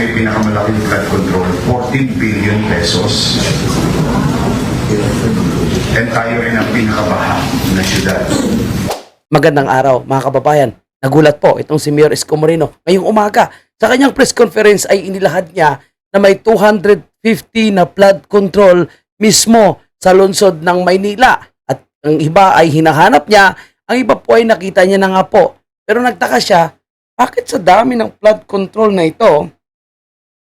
may pinakamalaking flood control, 14 billion pesos. And tayo rin ang pinakabaha na syudad. Magandang araw mga kababayan. Nagulat po itong si Mayor Isko ngayong umaga. Sa kanyang press conference ay inilahad niya na may 250 na flood control mismo sa lungsod ng Maynila. At ang iba ay hinahanap niya, ang iba po ay nakita niya na nga po. Pero nagtaka siya, bakit sa dami ng flood control na ito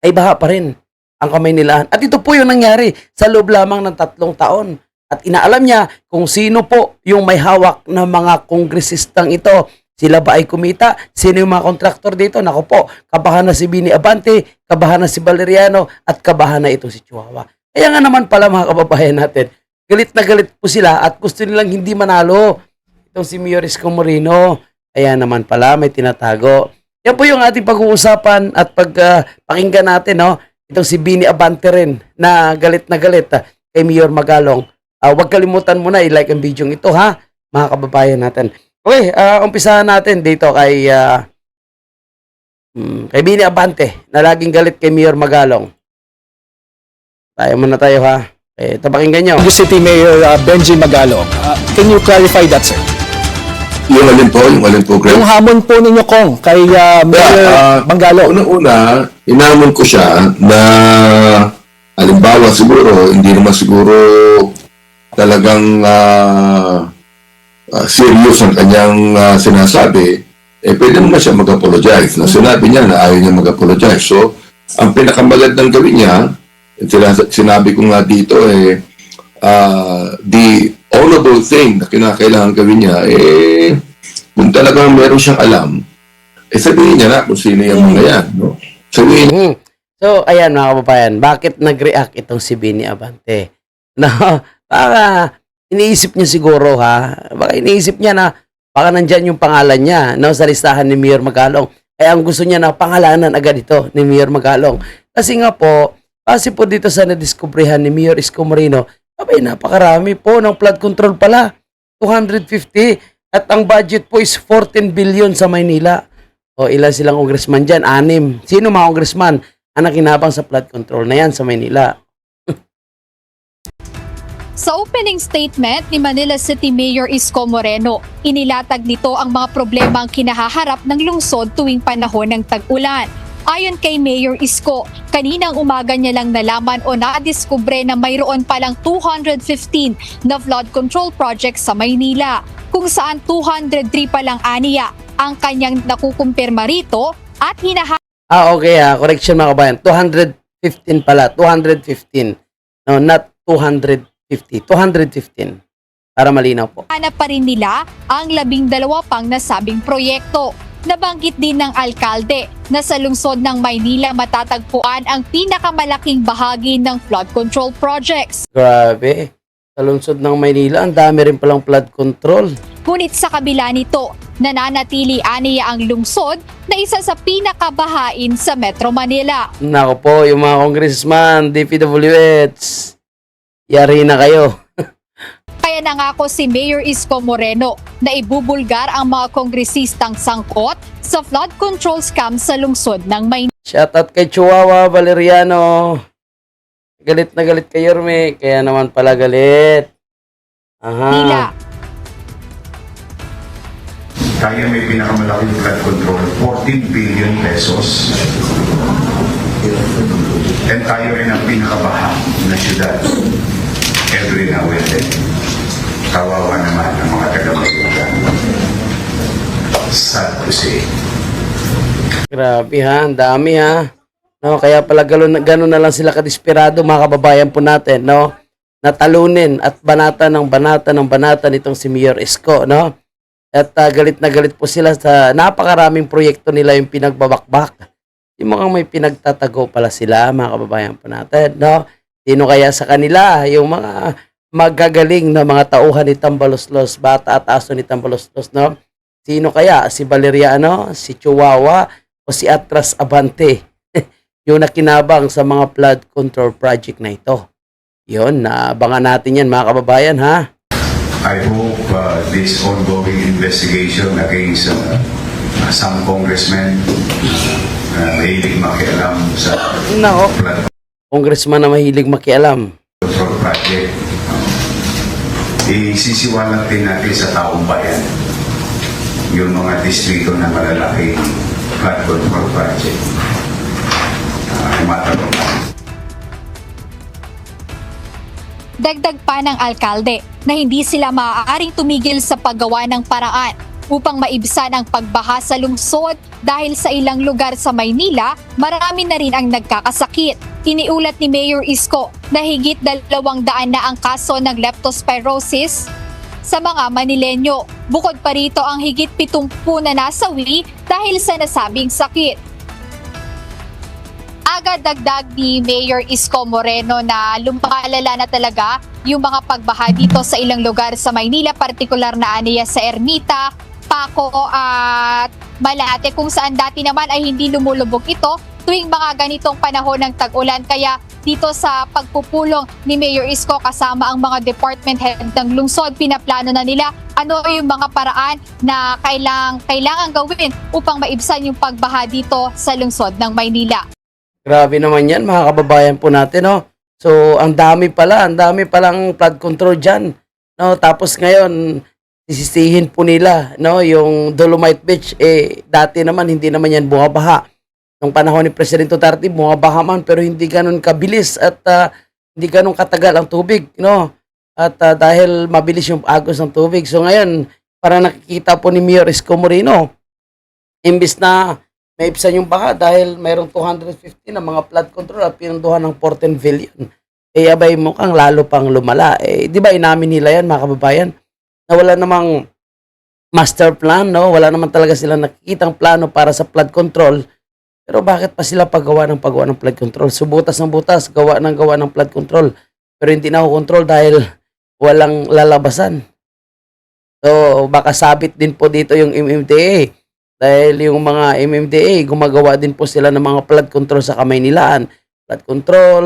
ay baha pa rin ang Kamaynilaan? At ito po yung nangyari sa loob lamang ng tatlong taon. At inaalam niya kung sino po yung may hawak na mga kongresistang ito. Sila ba ay kumita? Sino yung mga kontraktor dito? Nako po, kabahan na si Bini Abante, kabahan na si Valeriano, at kabahan na ito si Chihuahua. Kaya nga naman pala mga kababayan natin, galit na galit po sila at gusto nilang hindi manalo. Itong si Mayor Isko Moreno. Kaya naman pala may tinatago. Yan po yung ating pag-uusapan at pag ah, pakinggan natin, no? Itong si Bini Abante rin na galit na galit ah, kay Mayor Magalong. Ah, huwag kalimutan mo na i-like ang video ito ha, mga kababayan natin. Okay, uh, umpisahan natin dito kay hmm, kay Bini Abante na laging galit kay Mayor Magalong. Tayo muna tayo ha. Eh, tapakinggan nyo. City Mayor uh, Benji Magalong. Uh, can you clarify that, sir? Yung alin po, yung alin po, Greg? Yung hamon po ninyo, Kong, kay uh, Mayor Ah, Mangalong. Unang-una, inamon ko siya na halimbawa siguro, hindi naman siguro talagang ah, ah, serious ang kanyang ah, sinasabi, eh pwede naman siya mag-apologize. Na sinabi niya na ayaw niya mag-apologize. So, ang pinakamagandang gawin niya, sinas- sinabi ko nga dito eh, ah, the honorable thing na kinakailangan gawin niya, eh, kung talagang meron siyang alam, eh sabihin niya na kung sino yung mga yan. No? Sabihin niya, Hmm. So, ayan mga kababayan, bakit nag-react itong si Bini Abante? No, baka iniisip niya siguro ha, baka iniisip niya na baka nandyan yung pangalan niya no, sa listahan ni Mayor Magalong. Kaya ang gusto niya na pangalanan agad ito ni Mayor Magalong. Kasi nga po, kasi po dito sa nadiskubrihan ni Mayor Isko Moreno, abay napakarami po ng flood control pala. 250 at ang budget po is 14 billion sa Maynila. O ilan silang congressman dyan? Anim. Sino mga congressman ang nakinabang sa flood control na yan sa Maynila? Sa opening statement ni Manila City Mayor Isko Moreno, inilatag nito ang mga problema ang kinahaharap ng lungsod tuwing panahon ng tag-ulan. Ayon kay Mayor Isko, kaninang umaga niya lang nalaman o nadiskubre na mayroon palang 215 na flood control projects sa Maynila, kung saan 203 pa lang aniya ang kanyang nakukumpirma rito at hinahanap Ah, okay ha. Correction mga kabayan. 215 pala. 215. No, not 250. 215. Para malinaw po. Hanap pa rin nila ang labing dalawa pang nasabing proyekto. Nabanggit din ng alkalde na sa lungsod ng Maynila matatagpuan ang pinakamalaking bahagi ng flood control projects. Grabe. Sa lungsod ng Maynila, ang dami rin palang flood control. Ngunit sa kabila nito, nananatili aniya ang lungsod na isa sa pinakabahain sa Metro Manila. Nako po, yung mga congressman, DPWH. Yari na kayo. Kaya nangako si Mayor Isko Moreno na ibubulgar ang mga kongresistang sangkot sa flood control scam sa lungsod ng Maynila. Shoutout kay Chihuahua Valeriano. Galit na galit kay Yorme. Kaya naman pala galit. Aha. Tayo may pinakamalaking flood control, 14 billion pesos. And tayo rin ang pinakabaha na syudad. Every now and then. Kawawa naman ang mga taga-Mayugan. Sad to say. Grabe ha, ang dami ha. No, kaya pala galon, ganun na lang sila kadesperado mga kababayan po natin, no? Natalunin at banata ng banata ng banata nitong si Mayor Isko, no? At ah, galit na galit po sila sa napakaraming proyekto nila yung pinagbabakbak. Yung mga may pinagtatago pala sila, mga kababayan po natin, no? Sino kaya sa kanila, yung mga magagaling na mga tauhan ni Tambaloslos, bata at aso ni Tambaloslos, no? Sino kaya? Si Valeriano, si Chihuahua, o si Atras Abante? yung nakinabang sa mga flood control project na ito. Yun, naabangan natin yan mga kababayan ha. I hope uh, this ongoing investigation against uh, some congressmen uh, mahilig makialam sa flood congressman na mahilig makialam. control project. Isisiwalat din natin sa taong bayan yung mga distrito na malalaking flood control project. Matanong Dagdag pa ng alkalde na hindi sila maaaring tumigil sa paggawa ng paraan upang maibsan ang pagbaha sa lungsod dahil sa ilang lugar sa Maynila, marami na rin ang nagkakasakit. Iniulat ni Mayor Isko na higit dalawang daan na ang kaso ng leptospirosis sa mga Manilenyo. Bukod pa rito ang higit pitumpu na nasawi dahil sa nasabing sakit. Agad dagdag ni Mayor Isko Moreno na lumpalala na talaga yung mga pagbaha dito sa ilang lugar sa Maynila, partikular na aniya sa Ermita, Paco at Malate kung saan dati naman ay hindi lumulubog ito tuwing mga ganitong panahon ng tag-ulan. Kaya dito sa pagpupulong ni Mayor Isko kasama ang mga department head ng lungsod, pinaplano na nila ano yung mga paraan na kailang, kailangan gawin upang maibsan yung pagbaha dito sa lungsod ng Maynila. Grabe naman yan, mga kababayan po natin, no? So, ang dami pala, ang dami palang flood control dyan. No? Tapos ngayon, sisisihin po nila, no? Yung Dolomite Beach, eh, dati naman, hindi naman yan bumabaha. Nung panahon ni President Duterte, bumabaha man, pero hindi ganun kabilis at ah, hindi ganun katagal ang tubig, no? At ah, dahil mabilis yung agos ng tubig. So ngayon, para nakikita po ni Mayor Isko Moreno, imbis na maibsan yung baka dahil mayroong 250 na mga flood control at pinunduhan ng 14 billion. Eh, abay mukhang lalo pang lumala. Eh, di ba inamin nila yan, mga kababayan? Na wala namang master plan, no? Wala naman talaga sila nakikitang plano para sa flood control. Pero bakit pa sila paggawa ng paggawa ng flood control? Subutas ng butas, gawa ng gawa ng flood control. Pero hindi na control dahil walang lalabasan. So, baka sabit din po dito yung MMDA. Dahil yung mga MMDA, gumagawa din po sila ng mga flood control sa kamay nilaan. Flood control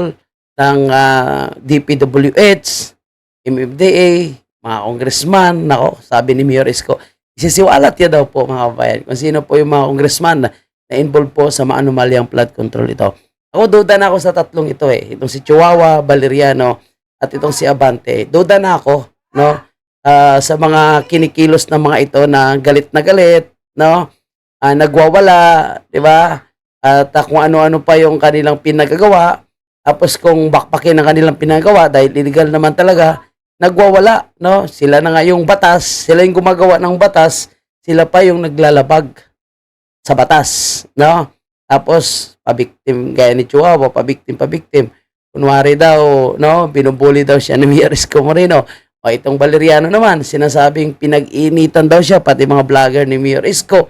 ng ah, DPWH, MMDA, mga congressman. Nako, sabi ni Mayor Isko, isisiwalat yan daw po mga kabayan. Kung sino po yung mga congressman na, na involved po sa maanumalyang flood control ito. Ako, duda na ako sa tatlong ito eh. Itong si Chihuahua, Valeriano, at itong si Abante. Duda na ako, no? Ah, sa mga kinikilos ng mga ito na galit na galit, no? Ah, nagwawala, 'di ba? At ah, kung ano-ano pa yung kanilang pinagagawa, tapos kung bakbakin ang kanilang pinagawa dahil illegal naman talaga, nagwawala, no? Sila na nga yung batas, sila yung gumagawa ng batas, sila pa yung naglalabag sa batas, no? Tapos pabiktim gaya ni Chihuahua, pabiktim pabiktim. Kunwari daw, no, binubuli daw siya ni Isko Moreno. O itong Valeriano naman, sinasabing pinag-initan daw siya, pati mga vlogger ni Mayor Isko.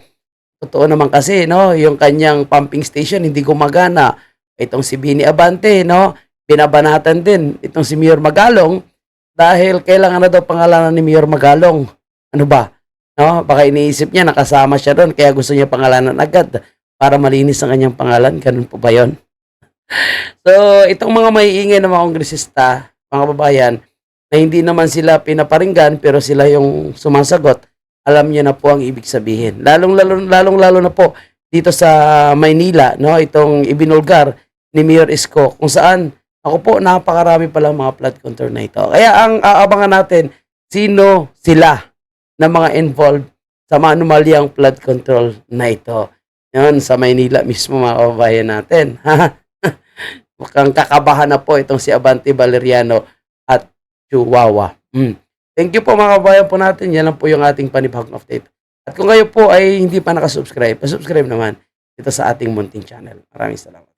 Totoo naman kasi, no, yung kanyang pumping station hindi gumagana. Itong si Bini Abante, no, binabanatan din itong si Mayor Magalong dahil kailangan na daw pangalanan ni Mayor Magalong. Ano ba? No, baka iniisip niya nakasama siya doon kaya gusto niya pangalanan agad para malinis ang kanyang pangalan. Ganun po ba 'yon? So, itong mga maiingay na mga kongresista, mga babayan, na hindi naman sila pinaparinggan pero sila yung sumasagot, alam niyo na po ang ibig sabihin. Lalong lalo lalong lalo na po dito sa Maynila, no, itong ibinulgar ni Mayor Isko kung saan ako po napakarami pala mga flood control na ito. Kaya ang aabangan natin sino sila na mga involved sa manumalyang flood control na ito. Yan sa Maynila mismo mga kababayan natin. Mukhang kakabahan na po itong si Abante Valeriano at Chihuahua. Mm. Thank you po mga kabayan po natin. Yan lang po yung ating panibagong update. At kung kayo po ay hindi pa nakasubscribe, pasubscribe naman dito sa ating munting channel. Maraming salamat.